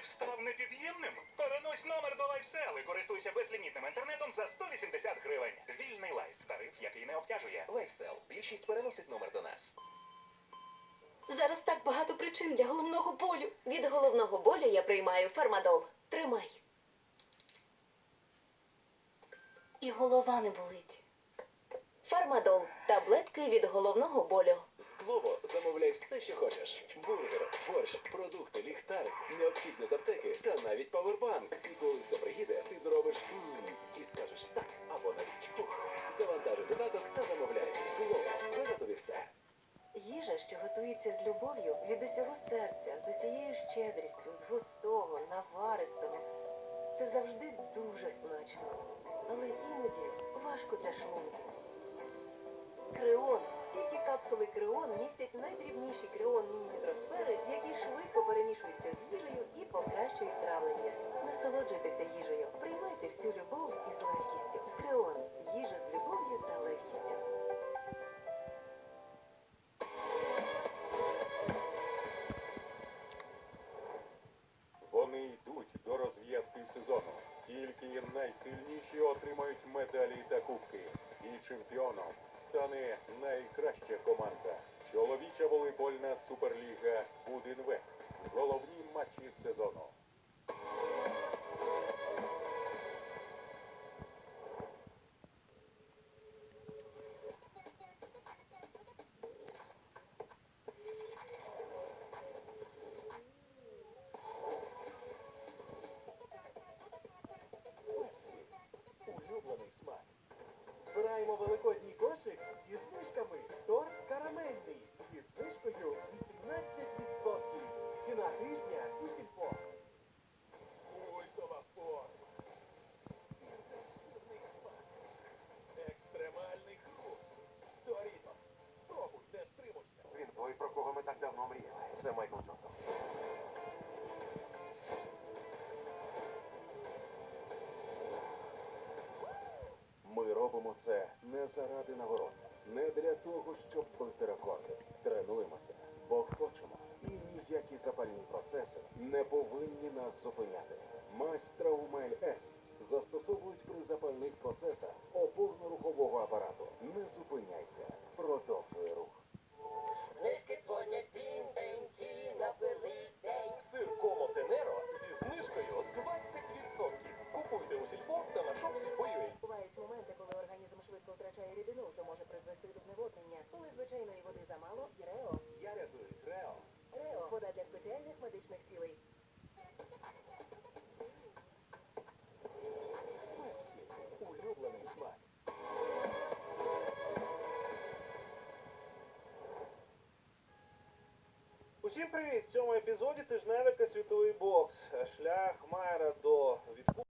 тариф став непід'ємним? Перенось номер до LifeSell і користуйся безлімітним інтернетом за 180 гривень. Вільний лайф. Тариф, який не обтяжує. Лайфсел. Більшість переносить номер до нас. Зараз так багато причин для головного болю. Від головного болю я приймаю фармадол. Тримай. І голова не болить. Фармадол. Таблетки від головного болю. Склово замовляй все, що хочеш. Бургер, борщ, продукти, ліхтарик, навіть павербанк. І коли все приїде, ти зробиш «М» і скажеш так або навіть «Ух». Завантажуй додаток та замовляй. Вже тобі все. Їжа, що готується з любов'ю від усього серця, з усією щедрістю, з густого, наваристого. Це завжди дуже смачно, але іноді важко для шлунку. Креон. Отримають медалі та кубки. І чемпіоном стане найкраща команда. Чоловіча волейбольна суперліга Будинвест. Головні матчі сезону. Збираємо великодній кошик зі знижками. Торт карамельний зі знижкою 18%. Ціна тижня у сільпо. Культова форма. Інтенсивний. Екстремальний хруст. Дорітос. Спробуй, не стримуйся. Він той, про кого ми так давно мріяли. Це Майкл Джордан. Ми робимо це не заради нагород, не для того, щоб бити рекорди. Тренуємося, бо хочемо. І ніякі запальні процеси не повинні нас зупиняти. Майстра Умель С застосовують при запальних процесах опорно-рухового апарату. Не зупиняйся, медичних цілей. Усім привіт! В цьому епізоді тижневика світовий бокс. Шлях Майера до відкупу.